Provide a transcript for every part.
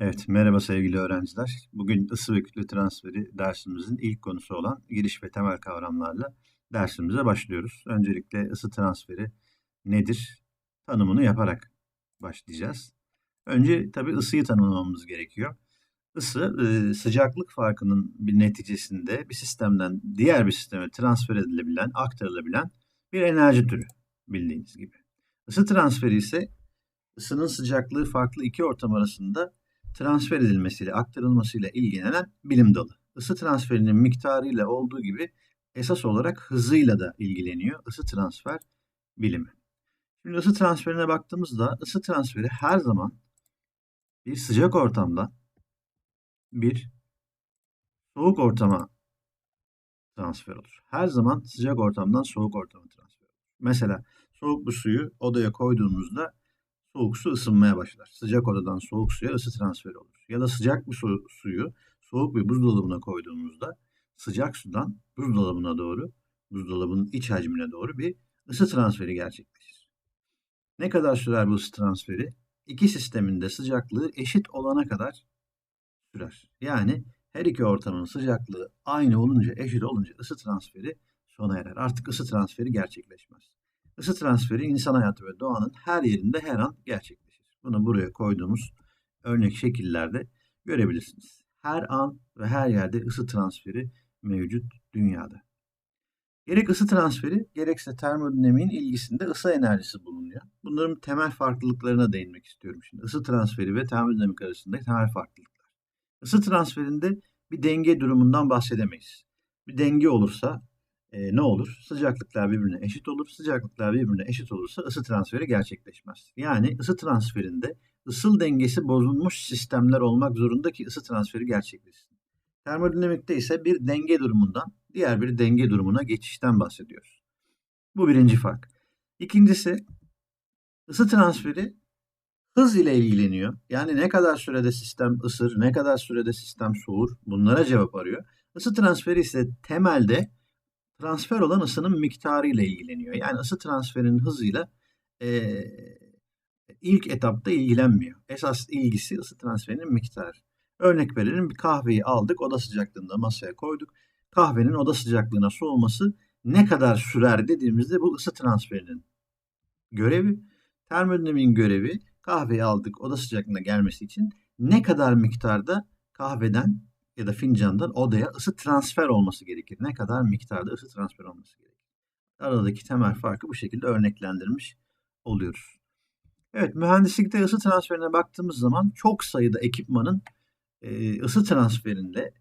Evet, merhaba sevgili öğrenciler. Bugün ısı ve kütle transferi dersimizin ilk konusu olan giriş ve temel kavramlarla dersimize başlıyoruz. Öncelikle ısı transferi nedir? Tanımını yaparak başlayacağız. Önce tabii ısıyı tanımlamamız gerekiyor. Isı e, sıcaklık farkının bir neticesinde bir sistemden diğer bir sisteme transfer edilebilen, aktarılabilen bir enerji türü bildiğiniz gibi. Isı transferi ise ısının sıcaklığı farklı iki ortam arasında transfer edilmesiyle, aktarılmasıyla ilgilenen bilim dalı. Isı transferinin miktarıyla olduğu gibi esas olarak hızıyla da ilgileniyor ısı transfer bilimi. Şimdi ısı transferine baktığımızda ısı transferi her zaman bir sıcak ortamda bir soğuk ortama transfer olur. Her zaman sıcak ortamdan soğuk ortama transfer olur. Mesela soğuk bir suyu odaya koyduğumuzda soğuk su ısınmaya başlar. Sıcak odadan soğuk suya ısı transferi olur. Ya da sıcak bir su, suyu soğuk bir buzdolabına koyduğumuzda sıcak sudan buzdolabına doğru, buzdolabının iç hacmine doğru bir ısı transferi gerçekleşir. Ne kadar sürer bu ısı transferi? İki sistemin de sıcaklığı eşit olana kadar sürer. Yani her iki ortamın sıcaklığı aynı olunca, eşit olunca ısı transferi sona erer. Artık ısı transferi gerçekleşmez. Isı transferi insan hayatı ve doğanın her yerinde her an gerçekleşir. Bunu buraya koyduğumuz örnek şekillerde görebilirsiniz. Her an ve her yerde ısı transferi mevcut dünyada. Gerek ısı transferi gerekse termodinamiğin ilgisinde ısı enerjisi bulunuyor. Bunların temel farklılıklarına değinmek istiyorum şimdi. Isı transferi ve termodinamik arasında temel farklılıklar. Isı transferinde bir denge durumundan bahsedemeyiz. Bir denge olursa e, ne olur? Sıcaklıklar birbirine eşit olur. Sıcaklıklar birbirine eşit olursa ısı transferi gerçekleşmez. Yani ısı transferinde ısıl dengesi bozulmuş sistemler olmak zorunda ki ısı transferi gerçekleşsin. Termodinamikte ise bir denge durumundan diğer bir denge durumuna geçişten bahsediyoruz. Bu birinci fark. İkincisi ısı transferi hız ile ilgileniyor. Yani ne kadar sürede sistem ısır, ne kadar sürede sistem soğur bunlara cevap arıyor. Isı transferi ise temelde transfer olan ısının miktarı ile ilgileniyor. Yani ısı transferinin hızıyla e, ilk etapta ilgilenmiyor. Esas ilgisi ısı transferinin miktarı. Örnek verelim bir kahveyi aldık oda sıcaklığında masaya koyduk. Kahvenin oda sıcaklığına soğuması ne kadar sürer dediğimizde bu ısı transferinin görevi. Termodinamiğin görevi kahveyi aldık oda sıcaklığına gelmesi için ne kadar miktarda kahveden ya da fincandan odaya ısı transfer olması gerekir. Ne kadar miktarda ısı transfer olması gerekir. Aradaki temel farkı bu şekilde örneklendirmiş oluyoruz. Evet mühendislikte ısı transferine baktığımız zaman çok sayıda ekipmanın e, ısı transferinde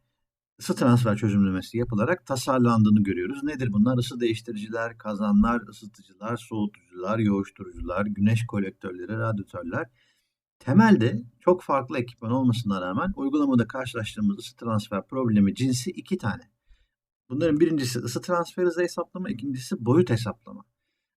ısı transfer çözümlemesi yapılarak tasarlandığını görüyoruz. Nedir bunlar? Isı değiştiriciler, kazanlar, ısıtıcılar, soğutucular, yoğuşturucular, güneş kolektörleri, radyatörler Temelde çok farklı ekipman olmasına rağmen uygulamada karşılaştığımız ısı transfer problemi cinsi iki tane. Bunların birincisi ısı transfer hızı hesaplama, ikincisi boyut hesaplama.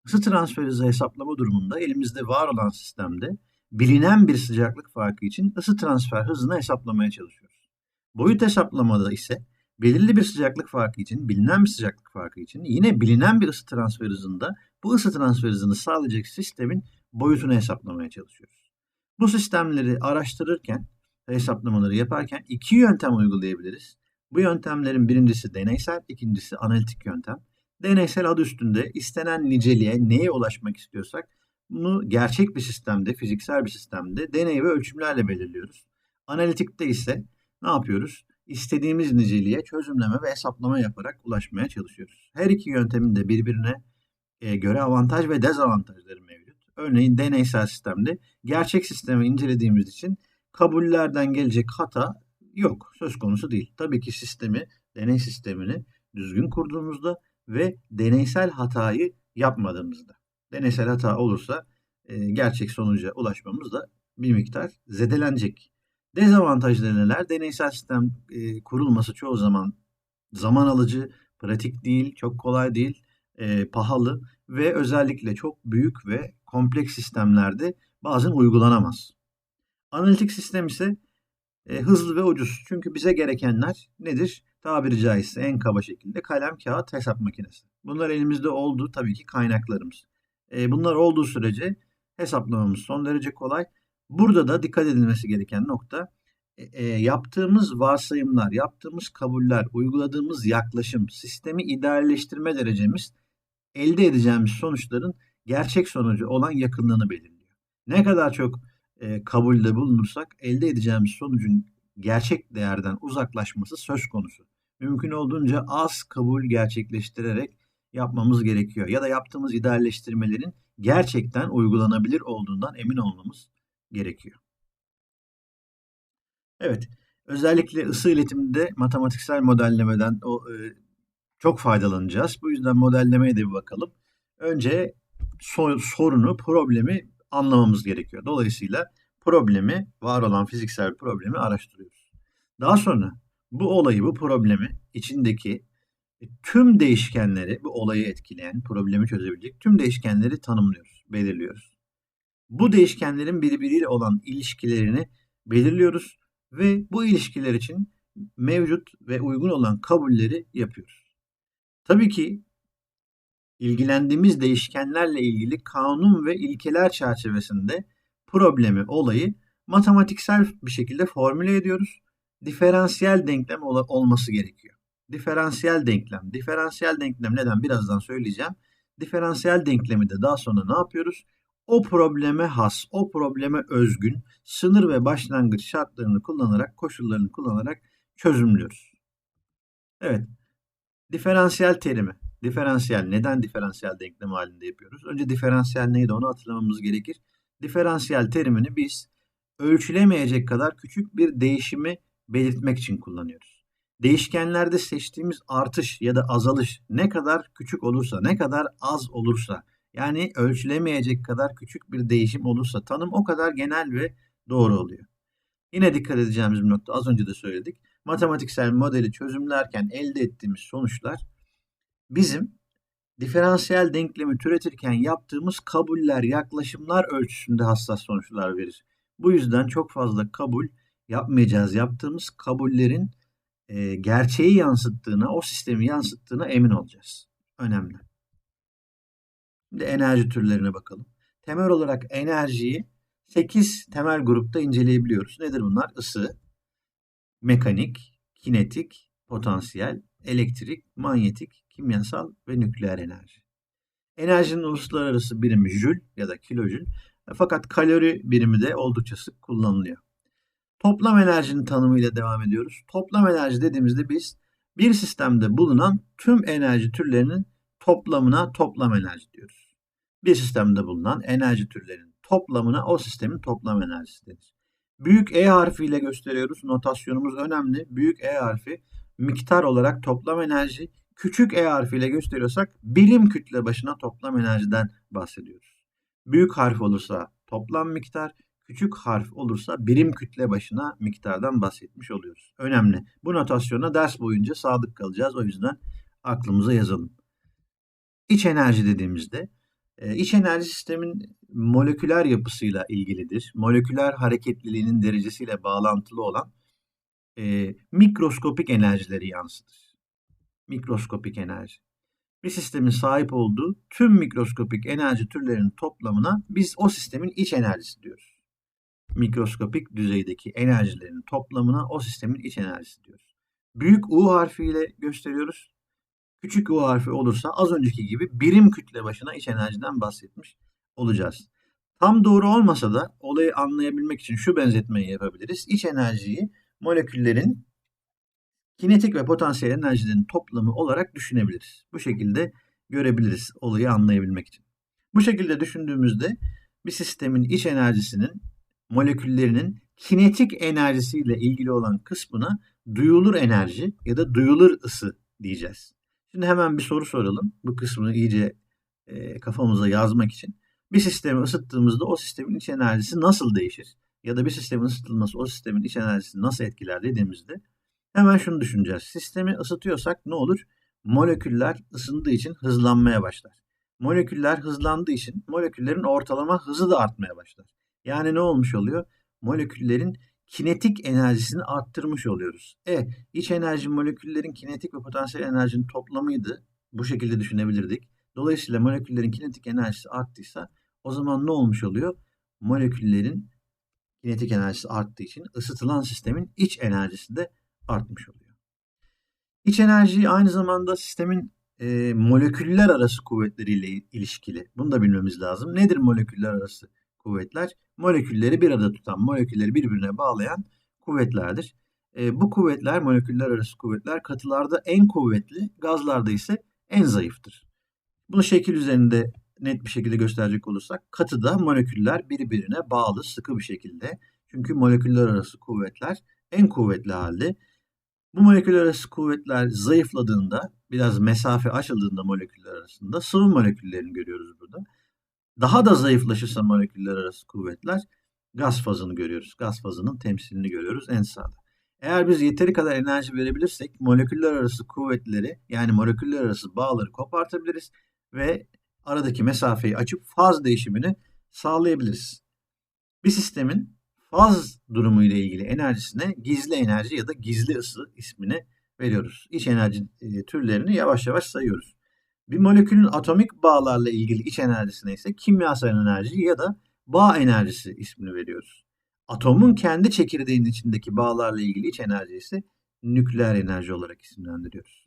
Isı transfer hızı hesaplama durumunda elimizde var olan sistemde bilinen bir sıcaklık farkı için ısı transfer hızını hesaplamaya çalışıyoruz. Boyut hesaplamada ise belirli bir sıcaklık farkı için, bilinen bir sıcaklık farkı için yine bilinen bir ısı transfer hızında bu ısı transfer hızını sağlayacak sistemin boyutunu hesaplamaya çalışıyoruz. Bu sistemleri araştırırken, hesaplamaları yaparken iki yöntem uygulayabiliriz. Bu yöntemlerin birincisi deneysel, ikincisi analitik yöntem. Deneysel adı üstünde istenen niceliğe neye ulaşmak istiyorsak bunu gerçek bir sistemde, fiziksel bir sistemde deney ve ölçümlerle belirliyoruz. Analitikte ise ne yapıyoruz? İstediğimiz niceliğe çözümleme ve hesaplama yaparak ulaşmaya çalışıyoruz. Her iki yöntemin de birbirine e, göre avantaj ve dezavantajları mevcut. Örneğin deneysel sistemde gerçek sistemi incelediğimiz için kabullerden gelecek hata yok. Söz konusu değil. Tabii ki sistemi, deney sistemini düzgün kurduğumuzda ve deneysel hatayı yapmadığımızda. Deneysel hata olursa e, gerçek sonuca ulaşmamız da bir miktar zedelenecek. Dezavantajları neler? Deneysel sistem e, kurulması çoğu zaman zaman alıcı, pratik değil, çok kolay değil, e, pahalı ve özellikle çok büyük ve kompleks sistemlerde bazen uygulanamaz. Analitik sistem ise e, hızlı ve ucuz. Çünkü bize gerekenler nedir? Tabiri caizse en kaba şekilde kalem, kağıt, hesap makinesi. Bunlar elimizde olduğu tabii ki kaynaklarımız. E, bunlar olduğu sürece hesaplamamız son derece kolay. Burada da dikkat edilmesi gereken nokta e, e, yaptığımız varsayımlar, yaptığımız kabuller, uyguladığımız yaklaşım, sistemi idealleştirme derecemiz elde edeceğimiz sonuçların gerçek sonucu olan yakınlığını belirliyor. Ne kadar çok e, kabulde bulunursak elde edeceğimiz sonucun gerçek değerden uzaklaşması söz konusu. Mümkün olduğunca az kabul gerçekleştirerek yapmamız gerekiyor. Ya da yaptığımız idealleştirmelerin gerçekten uygulanabilir olduğundan emin olmamız gerekiyor. Evet, özellikle ısı iletiminde matematiksel modellemeden o e, çok faydalanacağız. Bu yüzden modellemeye de bir bakalım. Önce sorunu, problemi anlamamız gerekiyor. Dolayısıyla problemi, var olan fiziksel problemi araştırıyoruz. Daha sonra bu olayı, bu problemi içindeki tüm değişkenleri, bu olayı etkileyen, problemi çözebilecek tüm değişkenleri tanımlıyoruz, belirliyoruz. Bu değişkenlerin birbiriyle olan ilişkilerini belirliyoruz ve bu ilişkiler için mevcut ve uygun olan kabulleri yapıyoruz. Tabii ki ilgilendiğimiz değişkenlerle ilgili kanun ve ilkeler çerçevesinde problemi, olayı matematiksel bir şekilde formüle ediyoruz. Diferansiyel denklem ol- olması gerekiyor. Diferansiyel denklem. Diferansiyel denklem neden birazdan söyleyeceğim. Diferansiyel denklemi de daha sonra ne yapıyoruz? O probleme has, o probleme özgün sınır ve başlangıç şartlarını kullanarak, koşullarını kullanarak çözümlüyoruz. Evet, diferansiyel terimi. Diferansiyel neden diferansiyel denklem halinde yapıyoruz? Önce diferansiyel neydi onu hatırlamamız gerekir. Diferansiyel terimini biz ölçülemeyecek kadar küçük bir değişimi belirtmek için kullanıyoruz. Değişkenlerde seçtiğimiz artış ya da azalış ne kadar küçük olursa, ne kadar az olursa, yani ölçülemeyecek kadar küçük bir değişim olursa tanım o kadar genel ve doğru oluyor. Yine dikkat edeceğimiz bir nokta az önce de söyledik. Matematiksel modeli çözümlerken elde ettiğimiz sonuçlar bizim diferansiyel denklemi türetirken yaptığımız kabuller, yaklaşımlar ölçüsünde hassas sonuçlar verir. Bu yüzden çok fazla kabul yapmayacağız. Yaptığımız kabullerin e, gerçeği yansıttığına, o sistemi yansıttığına emin olacağız. Önemli. Şimdi enerji türlerine bakalım. Temel olarak enerjiyi 8 temel grupta inceleyebiliyoruz. Nedir bunlar? Isı, mekanik, kinetik, potansiyel, elektrik, manyetik, kimyasal ve nükleer enerji. Enerjinin uluslararası birimi jül ya da kilojül fakat kalori birimi de oldukça sık kullanılıyor. Toplam enerjinin tanımıyla devam ediyoruz. Toplam enerji dediğimizde biz bir sistemde bulunan tüm enerji türlerinin toplamına toplam enerji diyoruz. Bir sistemde bulunan enerji türlerinin toplamına o sistemin toplam enerjisi denir. Büyük E harfiyle gösteriyoruz. Notasyonumuz önemli. Büyük E harfi miktar olarak toplam enerji, küçük E harfiyle gösteriyorsak birim kütle başına toplam enerjiden bahsediyoruz. Büyük harf olursa toplam miktar, küçük harf olursa birim kütle başına miktardan bahsetmiş oluyoruz. Önemli. Bu notasyona ders boyunca sadık kalacağız. O yüzden aklımıza yazalım. İç enerji dediğimizde e, iç enerji sistemin moleküler yapısıyla ilgilidir. Moleküler hareketliliğinin derecesiyle bağlantılı olan e, mikroskopik enerjileri yansıtır. Mikroskopik enerji. Bir sistemin sahip olduğu tüm mikroskopik enerji türlerinin toplamına biz o sistemin iç enerjisi diyoruz. Mikroskopik düzeydeki enerjilerin toplamına o sistemin iç enerjisi diyoruz. Büyük U harfiyle gösteriyoruz. Küçük U harfi olursa az önceki gibi birim kütle başına iç enerjiden bahsetmiş olacağız. Tam doğru olmasa da olayı anlayabilmek için şu benzetmeyi yapabiliriz. İç enerjiyi moleküllerin kinetik ve potansiyel enerjilerin toplamı olarak düşünebiliriz. Bu şekilde görebiliriz olayı anlayabilmek için. Bu şekilde düşündüğümüzde bir sistemin iç enerjisinin moleküllerinin kinetik enerjisiyle ilgili olan kısmına duyulur enerji ya da duyulur ısı diyeceğiz. Şimdi hemen bir soru soralım. Bu kısmını iyice e, kafamıza yazmak için. Bir sistemi ısıttığımızda o sistemin iç enerjisi nasıl değişir? Ya da bir sistemin ısıtılması o sistemin iç enerjisini nasıl etkiler dediğimizde hemen şunu düşüneceğiz. Sistemi ısıtıyorsak ne olur? Moleküller ısındığı için hızlanmaya başlar. Moleküller hızlandığı için moleküllerin ortalama hızı da artmaya başlar. Yani ne olmuş oluyor? Moleküllerin kinetik enerjisini arttırmış oluyoruz. E, iç enerji moleküllerin kinetik ve potansiyel enerjinin toplamıydı. Bu şekilde düşünebilirdik. Dolayısıyla moleküllerin kinetik enerjisi arttıysa o zaman ne olmuş oluyor? Moleküllerin kinetik enerjisi arttığı için ısıtılan sistemin iç enerjisi de artmış oluyor. İç enerji aynı zamanda sistemin e, moleküller arası kuvvetleriyle ilişkili. Bunu da bilmemiz lazım. Nedir moleküller arası kuvvetler? Molekülleri bir arada tutan, molekülleri birbirine bağlayan kuvvetlerdir. E, bu kuvvetler, moleküller arası kuvvetler katılarda en kuvvetli, gazlarda ise en zayıftır. Bunu şekil üzerinde net bir şekilde gösterecek olursak katıda moleküller birbirine bağlı sıkı bir şekilde. Çünkü moleküller arası kuvvetler en kuvvetli halde. Bu moleküller arası kuvvetler zayıfladığında, biraz mesafe açıldığında moleküller arasında sıvı moleküllerini görüyoruz burada. Daha da zayıflaşırsa moleküller arası kuvvetler gaz fazını görüyoruz. Gaz fazının temsilini görüyoruz en sağda. Eğer biz yeteri kadar enerji verebilirsek moleküller arası kuvvetleri yani moleküller arası bağları kopartabiliriz ve aradaki mesafeyi açıp faz değişimini sağlayabiliriz. Bir sistemin faz durumu ile ilgili enerjisine gizli enerji ya da gizli ısı ismini veriyoruz. İç enerji e, türlerini yavaş yavaş sayıyoruz. Bir molekülün atomik bağlarla ilgili iç enerjisine ise kimyasal enerji ya da bağ enerjisi ismini veriyoruz. Atomun kendi çekirdeğinin içindeki bağlarla ilgili iç enerji ise nükleer enerji olarak isimlendiriyoruz.